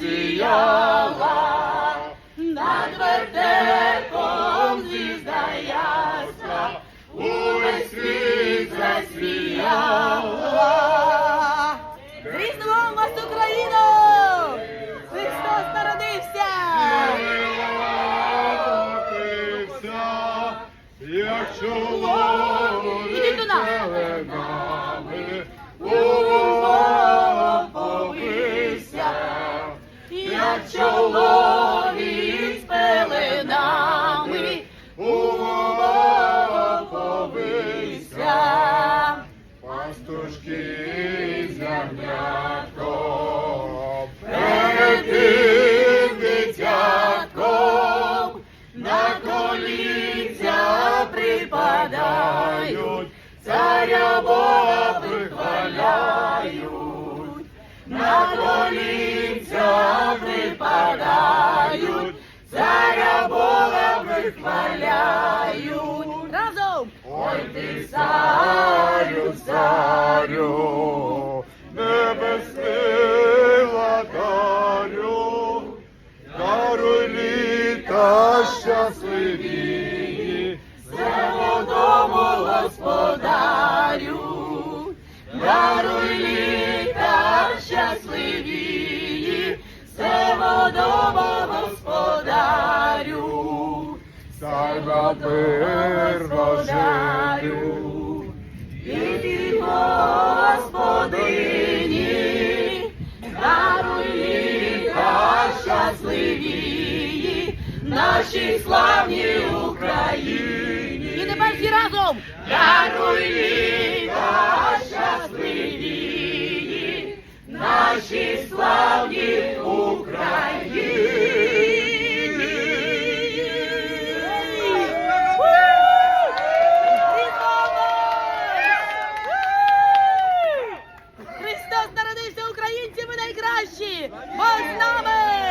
засіяла, над вертепом звізда ясна, увесь світ засіяла. Різдвом вас Україну! Христос народився! Як Пастушки з перед дитятком на коліця припадають, царя Бога вихваляють, на коліця припадають, царя Бога вихваляють. Разом! Ой ти, царю, царю, літа щасливі, Дому господарю, даруй літа щасливі, Севодома господарю, мир господарю, і Господині, даруй літа щасливі, нашій славній Україні. І тепер всі разом даруй літа щасливі, нашій славній Україні. Христос народився українці, ми найкращі! Бог з нами!